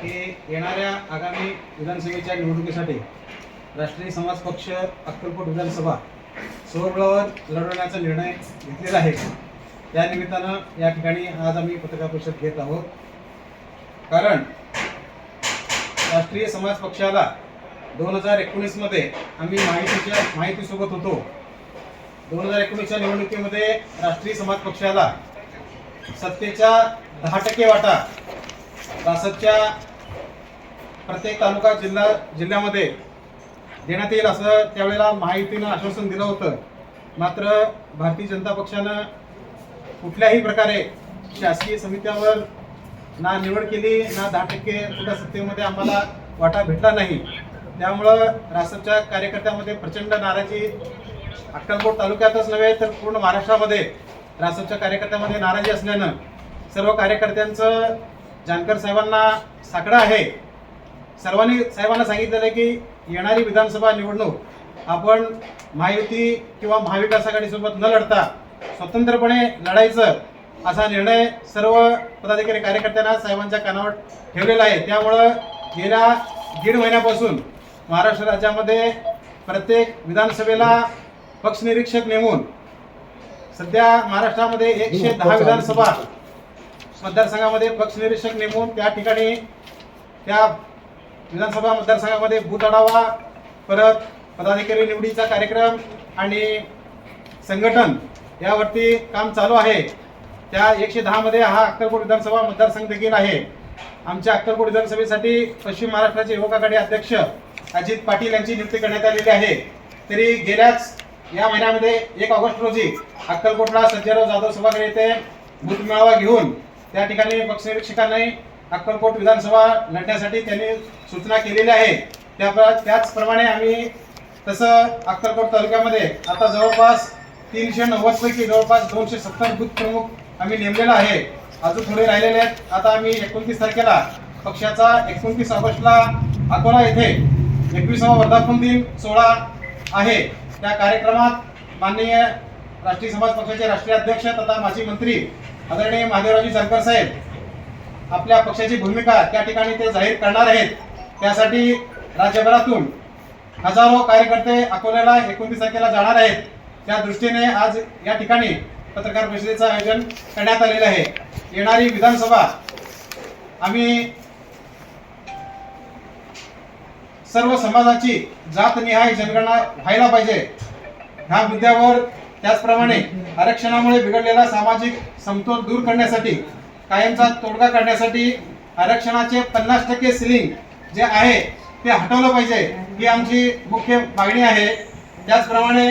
की येणाऱ्या आगामी विधानसभेच्या निवडणुकीसाठी राष्ट्रीय समाज पक्ष अक्कलकोट विधानसभा स्वबळावर लढवण्याचा निर्णय घेतलेला आहे. त्यानिमित्तानं या ठिकाणी आज आम्ही पत्रकार परिषद घेत आहोत. कारण राष्ट्रीय समाज पक्षाला दोन हजार एकोणीसमध्ये आम्ही माहितीच्या माहितीसोबत होतो. दोन हजार एकोणीसच्या निवडणुकीमध्ये राष्ट्रीय समाज पक्षाला सत्तेच्या दहा टक्के वाटा रासपच्या प्रत्येक तालुका जिल्हा जिल्ह्यामध्ये देण्यात येईल असं त्यावेळेला माहितीनं आश्वासन दिलं होतं. मात्र भारतीय जनता पक्षानं कुठल्याही प्रकारे शासकीय समित्यावर ना निवड केली ना दहा टक्के सुद्धा सत्तेमध्ये आम्हाला वाटा भेटला नाही. त्यामुळं रासपच्या कार्यकर्त्यामध्ये प्रचंड नाराजी. अक्कलकोट तालुक्यातच नव्हे तर पूर्ण महाराष्ट्रामध्ये रासपच्या कार्यकर्त्यामध्ये नाराजी असल्यानं सर्व कार्यकर्त्यांचं जानकर साहेबांना साकडं आहे. सर्वांनी साहेबांना सांगितलेलं आहे की येणारी विधानसभा निवडणूक आपण महायुती किंवा महाविकास आघाडीसोबत न लढता स्वतंत्रपणे लढायचं असा निर्णय सर्व पदाधिकारी कार्यकर्त्यांना साहेबांच्या कानावर ठेवलेला आहे. त्यामुळं गेल्या दीड महिन्यापासून महाराष्ट्र राज्यामध्ये प्रत्येक विधानसभेला पक्ष निरीक्षक नेमून सध्या महाराष्ट्रामध्ये एकशे दहा विधानसभा मतदारसंघामध्ये पक्ष निरीक्षक नेमून त्या ठिकाणी त्या विधानसभा मतदारसंघामध्ये बूथ आढावा परत पदाधिकारी निवडीचा कार्यक्रम आणि संघटन यावरती काम चालू आहे. त्या एकशे दहामध्ये हा अक्कलकोट विधानसभा मतदारसंघ देखील आहे. आमच्या अक्कलकोट विधानसभेसाठी पश्चिम महाराष्ट्राचे युवक आघाडी अध्यक्ष अजित पाटील यांची नियुक्ती करण्यात आलेली आहे. तरी गेल्याच या महिन्यामध्ये एक ऑगस्ट रोजी अक्कलकोटला संजयराव जाधव सभागृह येथे बूथ मेळावा घेऊन त्या ठिकाणी पक्षनिरीक्षकांनी अक्कलकोट विधानसभा लढण्यासाठी त्यांनी सूचना केलेल्या आहेत त्या त्याचप्रमाणे आम्ही तसं अक्कलकोट तालुक्यामध्ये आता जवळपास तीनशे नव्वदपैकी जवळपास दोनशे सत्तर बूथ प्रमुख आम्ही नेमलेला आहे. अजून थोडे राहिलेले आहेत. आता आम्ही एकोणतीस तारखेला पक्षाचा एकोणतीस ऑगस्टला अकोला येथे एकविसावा वर्धापन दिन सोहळा आहे. त्या कार्यक्रमात माननीय राष्ट्रीय समाज पक्षाचे राष्ट्रीय अध्यक्ष तथा माजी मंत्री आदरणीय महादेवरावजी जानकर साहेब आपल्या पक्षाची भूमिका त्या ठिकाणी ते जाहीर करणार आहेत. त्यासाठी राज्यभरातून हजारो कार्यकर्ते अकोल्याला एकोणतीस तारखेला जाणार आहेत. त्या दृष्टीने आज या ठिकाणी पत्रकार परिषदेचं आयोजन करण्यात आलेलं आहे. येणारी विधानसभा आम्ही सर्व समाजाची जातनिहाय जनगणना व्हायला पाहिजे. ह्या मुद्द्यावर त्याचप्रमाणे आरक्षणामुळे बिघडलेला सामाजिक समतोल दूर करण्यासाठी कायमचा तोडगा काढण्यासाठी आरक्षणाचे पन्नास टक्के सिलिंग जे आहे ते हटवलं पाहिजे ही आमची मुख्य मागणी आहे. त्याचप्रमाणे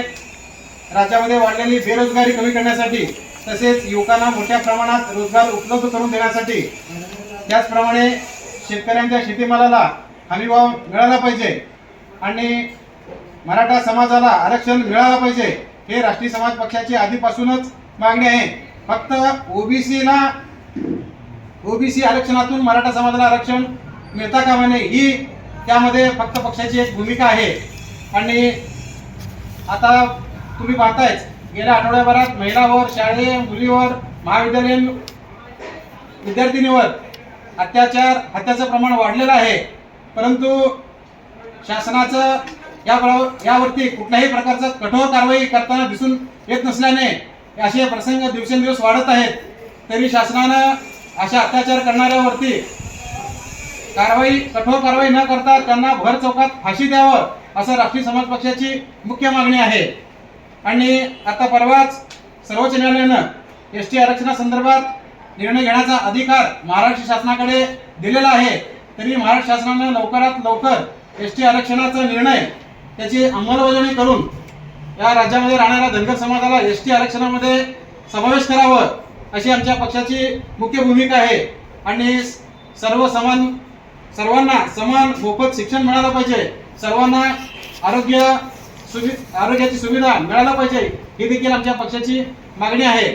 राज्यामध्ये वाढलेली बेरोजगारी कमी करण्यासाठी तसेच युवकांना मोठ्या प्रमाणात रोजगार उपलब्ध करून देण्यासाठी त्याचप्रमाणे शेतकऱ्यांच्या शेतीमालाला हमीभाव मिळाला पाहिजे आणि मराठा समाजाला आरक्षण मिळालं पाहिजे हे राष्ट्रीय समाज पक्षाची आधीपासूनच मागणी आहे. फक्त ओबीसीला ओबीसी आरक्षणातून मराठा समाजाला आरक्षण मिळता कामा नये ही त्यामध्ये फक्त पक्षाची एक भूमिका आहे. आणि आता तुम्ही पाहतायच गेल्या आठवड्याभरात महिलावर शाळे मुलीवर महाविद्यालयीन विद्यार्थिनीवर अत्याचार हत्याचं प्रमाण वाढलेलं आहे. परंतु शासनाचं या यावरती कुठल्याही प्रकारचं कठोर कारवाई करताना दिसून येत नसल्याने असे प्रसंग दिवसेंदिवस वाढत आहेत. तरी शासनानं अशा अत्याचार करणाऱ्यावरती कारवाई कठोर कारवाई न करता त्यांना भर चौकात फाशी द्यावं असं राष्ट्रीय समाज पक्षाची मुख्य मागणी आहे. आणि आता परवाच सर्वोच्च न्यायालयानं एस टी आरक्षणासंदर्भात निर्णय घेण्याचा अधिकार महाराष्ट्र शासनाकडे दिलेला आहे. तरी महाराष्ट्र शासनानं लवकरात लवकर एस टी आरक्षणाचा निर्णय त्याची अंमलबजावणी करून या राज्यामध्ये राहणाऱ्या धनगर समाजाला एस टी आरक्षणामध्ये समावेश करावं अशी आमच्या पक्षाची मुख्य भूमिका आहे. आणि सर्व समान सर्वांना समान मोफत शिक्षण मिळालं पाहिजे. सर्वांना आरोग्य सुवि आरोग्याची सुविधा मिळायला पाहिजे ही देखील आमच्या पक्षाची मागणी आहे.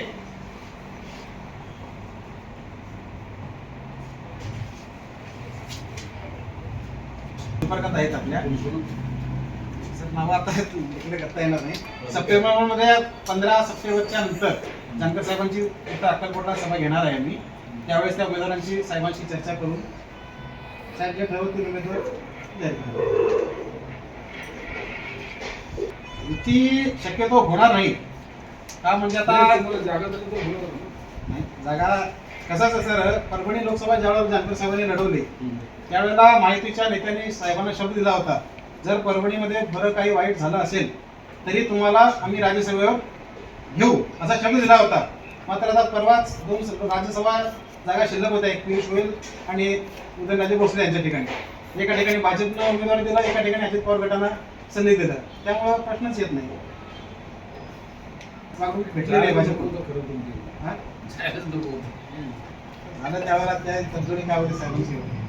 संपर्कात आहेत आपल्या. नावं आता इकडे करता येणार नाही. सप्टेंबरमध्ये पंधरा सप्टेंबरच्या नंतर जानकर साहेबांची इथं अक्कलकोटला सभा घेणार आहे मी त्यावेळेस त्या उमेदवारांची साहेबांशी चर्चा करून साहेब जे ठरवतील उमेदवार. युती शक्यतो होणार नाही. का म्हणजे आता नाही, जागा कसाच सर परभणी लोकसभा ज्यावेळेला जानकर साहेबांनी लढवली त्यावेळेला माहितीच्या नेत्यांनी साहेबांना शब्द दिला होता. जर परभणीमध्ये बरं काही वाईट झालं असेल तरी तुम्हाला आम्ही राज्यसभेवर घेऊ. असा शब्द दिला होता. मात्र आता परवाच दोन राज्यसभा जागा शिल्लक होत्या. एक पियुष गोयल आणि उदयनराजे भोसले यांच्या ठिकाणी. एका ठिकाणी भाजपनं उमेदवारी दिला एका ठिकाणी अजित पवार गटानं संधी दिलं. त्यामुळं प्रश्नच येत नाही. भेटलेली आहे भाजप? झालं त्यावेळेला त्या तडजोडी काय होते साहेबांची.